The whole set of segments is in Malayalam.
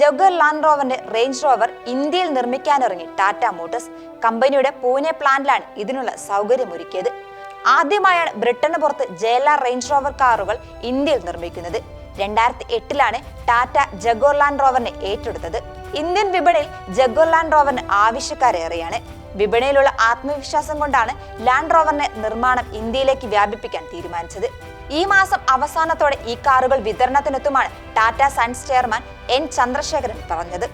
ജഗർ ലാൻഡ് റോവറിന്റെ റേഞ്ച് റോവർ ഇന്ത്യയിൽ നിർമ്മിക്കാനിറങ്ങി ടാറ്റ മോട്ടോഴ്സ് കമ്പനിയുടെ പൂനെ പ്ലാന്റിലാണ് ഇതിനുള്ള സൗകര്യമൊരുക്കിയത്. ആദ്യമായാണ് ബ്രിട്ടന് പുറത്ത് ജെയലാർ റേഞ്ച് റോവർ കാറുകൾ ഇന്ത്യയിൽ നിർമ്മിക്കുന്നത്. രണ്ടായിരത്തി എട്ടിലാണ് ടാറ്റ ജഗോർ ലാൻഡ് റോവറിനെ ഏറ്റെടുത്തത്. ഇന്ത്യൻ വിപണിയിൽ ജഗോർ ലാൻഡ് റോവറിന് ആവശ്യക്കാരേറെയാണ്. വിപണിയിലുള്ള ആത്മവിശ്വാസം കൊണ്ടാണ് ലാൻഡ് റോവറിന്റെ നിർമ്മാണം ഇന്ത്യയിലേക്ക് വ്യാപിപ്പിക്കാൻ തീരുമാനിച്ചത്. ഈ മാസം അവസാനത്തോടെ ഈ കാറുകൾ വിതരണത്തിനെത്തുമാണ് Tata Sons chairman N Chandrasekaran പറഞ്ഞത്.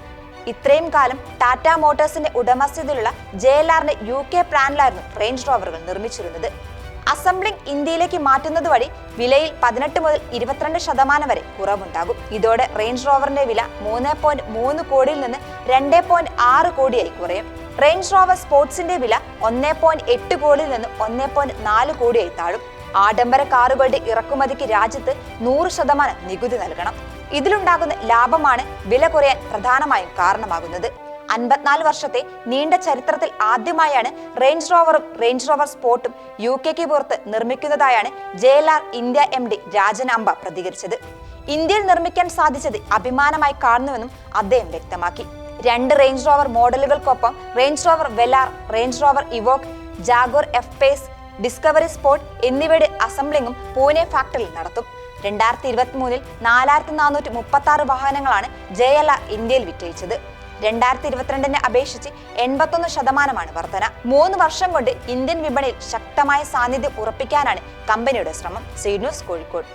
ഇത്രയും കാലം ടാറ്റ മോട്ടോഴ്സിന്റെ ഉടമസ്ഥതയിലുള്ള ജെ എൽ ആറിന്റെ യു കെ പ്ലാനിലായിരുന്നു റേഞ്ച് റോവറുകൾ നിർമ്മിച്ചിരുന്നത്. അസംബ്ലിംഗ് ഇന്ത്യയിലേക്ക് മാറ്റുന്നത് വഴി വിലയിൽ പതിനെട്ട് മുതൽ ഇരുപത്തിരണ്ട് ശതമാനം വരെ കുറവുണ്ടാകും. ഇതോടെ റേഞ്ച് റോവറിന്റെ വില മൂന്ന് പോയിന്റ് മൂന്ന് കോടിയിൽ നിന്ന് രണ്ട് പോയിന്റ് ആറ് കോടിയായി കുറയും. റേഞ്ച് റോവർ സ്പോർട്സിന്റെ വില ഒന്നേ പോയിന്റ് എട്ട് കോടിയിൽ നിന്ന് ഒന്നേ പോയിന്റ് നാല് കോടിയായി താഴും. ആഡംബര കാറുകളുടെ ഇറക്കുമതിക്ക് രാജ്യത്ത് നൂറ് ശതമാനം നികുതി നൽകണം. ഇതിലുണ്ടാകുന്ന ലാഭമാണ് വില കുറയാൻ പ്രധാനമായും കാരണമാകുന്നത്. അൻപത്തിനാല് വർഷത്തെ നീണ്ട ചരിത്രത്തിൽ ആദ്യമായാണ് റേഞ്ച് റോവറും റേഞ്ച് റോവർ സ്പോർട്ടും യു കെക്ക് പുറത്ത് നിർമ്മിക്കുന്നതായാണ് J L R India M D Rajan Amba പ്രതികരിച്ചത്. ഇന്ത്യയിൽ നിർമ്മിക്കാൻ സാധിച്ചത് അഭിമാനമായി കാണുന്നുവെന്നും അദ്ദേഹം വ്യക്തമാക്കി. രണ്ട് range rover മോഡലുകൾക്കൊപ്പം Range Rover Velar Range Rover Evoque Jaguar F Pace Discovery Sport എന്നിവയുടെ അസംബ്ലിങ്ങും പൂനെ ഫാക്ടറിയിൽ നടത്തും. രണ്ടായിരത്തി ഇരുപത്തി മൂന്നിൽ നാലായിരത്തി നാനൂറ്റി മുപ്പത്തി ആറ് വാഹനങ്ങളാണ് ജെ എൽ ആർ ഇന്ത്യയിൽ വിറ്റഴിച്ചത്. രണ്ടായിരത്തി ഇരുപത്തിരണ്ടിനെ അപേക്ഷിച്ച് എൺപത്തൊന്ന് ശതമാനമാണ് വർധന. മൂന്ന് വർഷം കൊണ്ട് ഇന്ത്യൻ വിപണിയിൽ ശക്തമായ സാന്നിധ്യം ഉറപ്പിക്കാനാണ് കമ്പനിയുടെ ശ്രമം. C News Kozhikode.